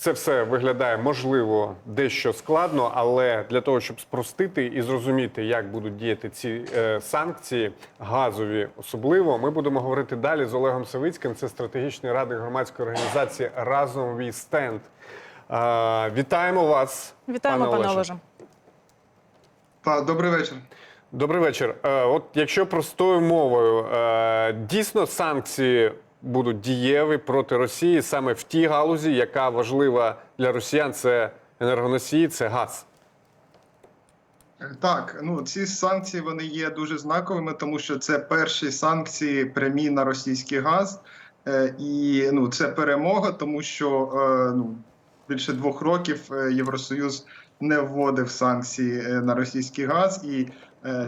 Це все виглядає можливо дещо складно, але для того, щоб спростити і зрозуміти, як будуть діяти ці е, санкції, газові особливо, ми будемо говорити далі з Олегом Савицьким. Це стратегічний радник громадської організації Разом ві стенд. Е, вітаємо вас. Вітаємо, пане Олеже. Олеже. Та, добрий вечір. Добрий вечір. Е, От якщо простою мовою, е, дійсно санкції будуть дієві проти Росії саме в тій галузі, яка важлива для росіян, це енергоносії, це газ. Так, ну ці санкції вони є дуже знаковими, тому що це перші санкції прямі на російський газ, Е, і ну це перемога, тому що е, ну більше двох років е, Євросоюз не вводив санкції на російський газ, і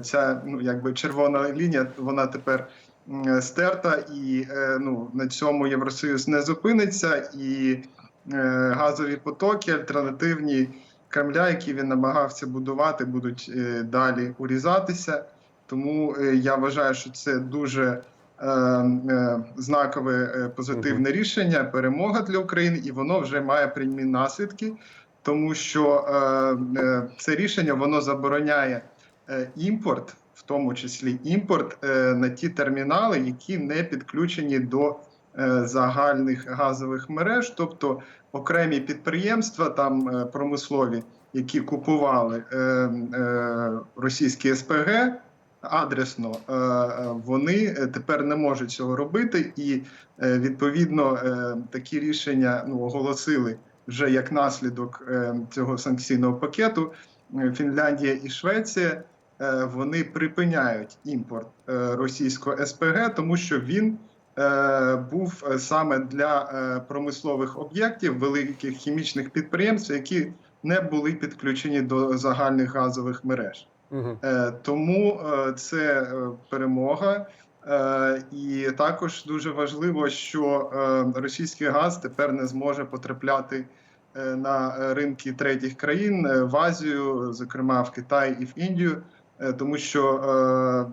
ця ну якби червона лінія вона тепер стерта, і е, ну на цьому Євросоюз не зупиниться, і е, газові потоки альтернативні. Кремля, які він намагався будувати, будуть е, далі урізатися. Тому е, я вважаю, що це дуже е, е, знакове е, позитивне рішення, перемога для України, і воно вже має прямі наслідки, тому що е, е, це рішення воно забороняє е, імпорт, в тому числі імпорт е, на ті термінали, які не підключені до е, загальних газових мереж, тобто окремі підприємства, там е, промислові, які купували російські СПГ адресно, вони тепер не можуть цього робити, і відповідно такі рішення ну, оголосили вже як наслідок цього санкційного пакету. Фінляндія і Швеція вони припиняють імпорт е, російського СПГ, тому що він е, був е, саме для е, промислових об'єктів великих хімічних підприємств, які не були підключені до загальних газових мереж. Угу. Е, Тому е, це е, перемога. Е, І також дуже важливо, що е, російський газ тепер не зможе потрапляти е, на ринки третіх країн е, в Азію, зокрема в Китай і в Індію, е, тому що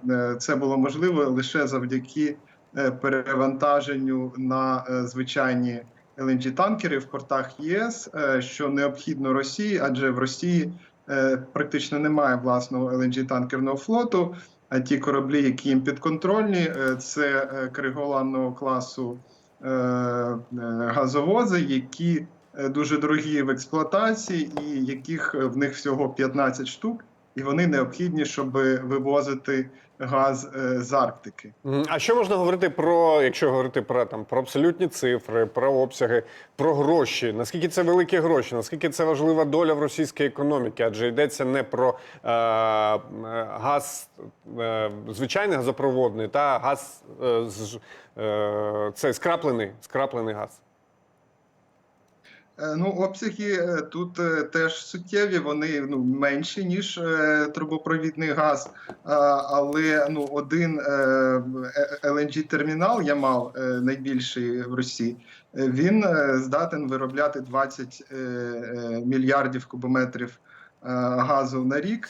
е, е, це було можливо лише завдяки е, перевантаженню на е, звичайні LNG-танкери в портах ЄС, е, що необхідно Росії, адже в Росії е, практично немає власного LNG-танкерного флоту. А ті кораблі, які їм підконтрольні, е, це е, криголамного класу е, е, газовози, які е, дуже дорогі в експлуатації, і яких е, в них всього 15 штук, і вони необхідні, щоб вивозити газ е, з Арктики. А що можна говорити про, якщо говорити про там про абсолютні цифри, про обсяги, про гроші? Наскільки це великі гроші? Наскільки це важлива доля в російській економіці? Адже йдеться не про е, е, газ е, звичайний газопроводний, та газ е, з, е, це скраплений, скраплений газ. Е, Ну, обсяги е, тут е, теж суттєві, вони ну, менші, ніж трубопровідний газ. Але ну, один LNG-термінал, Ямал, е, найбільший в Росії, він здатен виробляти 20 е, е, мільярдів кубометрів газу на рік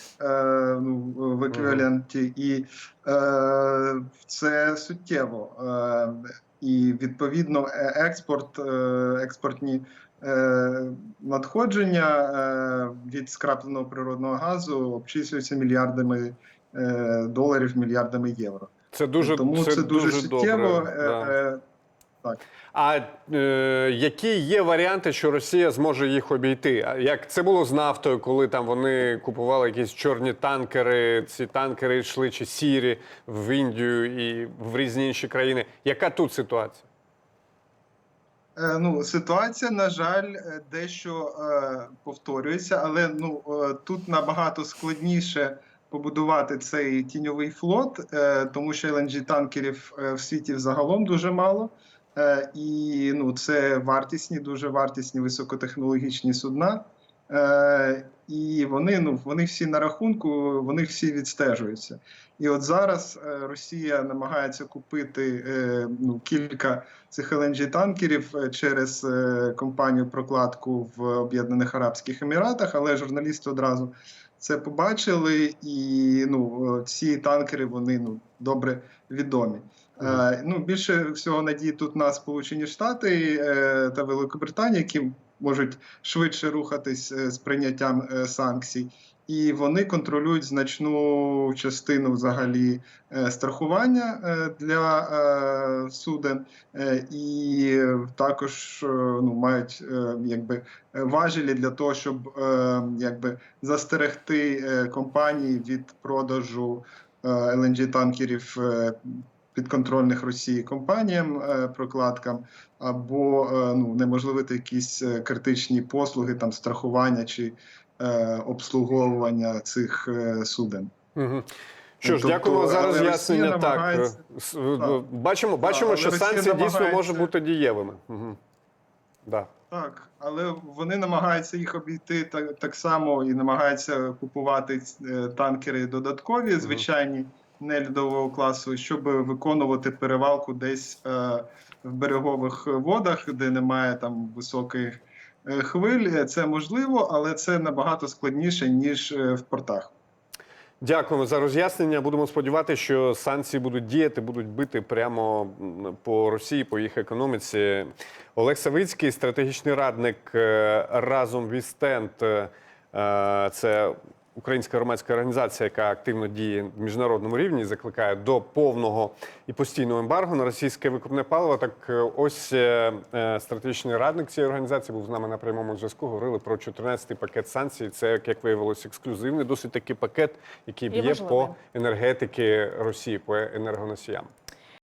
ну, в еквіваленті, і це суттєво. І відповідно експорт, експортні надходження е, від скрапленого природного газу обчислюються мільярдами е, доларів, мільярдами євро. Це дуже Тому це, дуже, суттєво. добре. е, да. е, так. А е, які є варіанти, що Росія зможе їх обійти? Як це було з нафтою, коли там вони купували якісь чорні танкери, ці танкери йшли чи сірі в Індію і в різні інші країни. Яка тут ситуація? Е, Ну, ситуація, на жаль, е, дещо е, повторюється, але ну тут набагато складніше побудувати цей тіньовий флот, тому що LNG-танкерів е, в світі взагалом дуже мало. І ну, це вартісні, дуже вартісні високотехнологічні судна. Е, і вони ну вони всі на рахунку, вони всі відстежуються. І от зараз е, Росія намагається купити е, ну, кілька цих LNG-танкерів е, через е, компанію прокладку в Об'єднаних Арабських Еміратах, але журналісти одразу це побачили, і ну ці танкери вони ну добре відомі. Е, ну більше всього надії тут на Сполучені Штати е, та Великобританія, які можуть швидше рухатись е, з прийняттям е, санкцій. І вони контролюють значну частину взагалі е, страхування для суден, і також ну, мають якби важелі для того, щоб якби застерегти компанії від продажу lng танкерів підконтрольних Росії компаніям е, прокладкам, або е, ну, неможливити якісь е, критичні послуги, там страхування чи е, обслуговування цих суден. Угу. Що ж, Тобто, дякуємо за роз'яснення. Так, Так. бачимо, бачимо, що санкції дійсно можуть бути дієвими. Угу. Да. Так, але вони намагаються їх обійти так, так само і намагаються купувати танкери додаткові, звичайні не льодового класу, щоб виконувати перевалку десь е, в берегових водах, де немає там високих е, хвиль. Це можливо, але це набагато складніше ніж е, в портах. Дякуємо за роз'яснення. Будемо сподіватися, що санкції будуть діяти, будуть бити прямо по Росії, по їх економіці. Олег Савицький, стратегічний радник е, разом Вістенд. Це українська громадська організація, яка активно діє в міжнародному рівні, закликає до повного і постійного ембарго на російське викупне паливо. Так е, ось е, е, стратегічний радник цієї організації був з нами на прямому зв'язку. Говорили про 14-й пакет санкцій. Це як виявилось ексклюзивний, досить такий пакет, який б'є по енергетики Росії, по енергоносіям.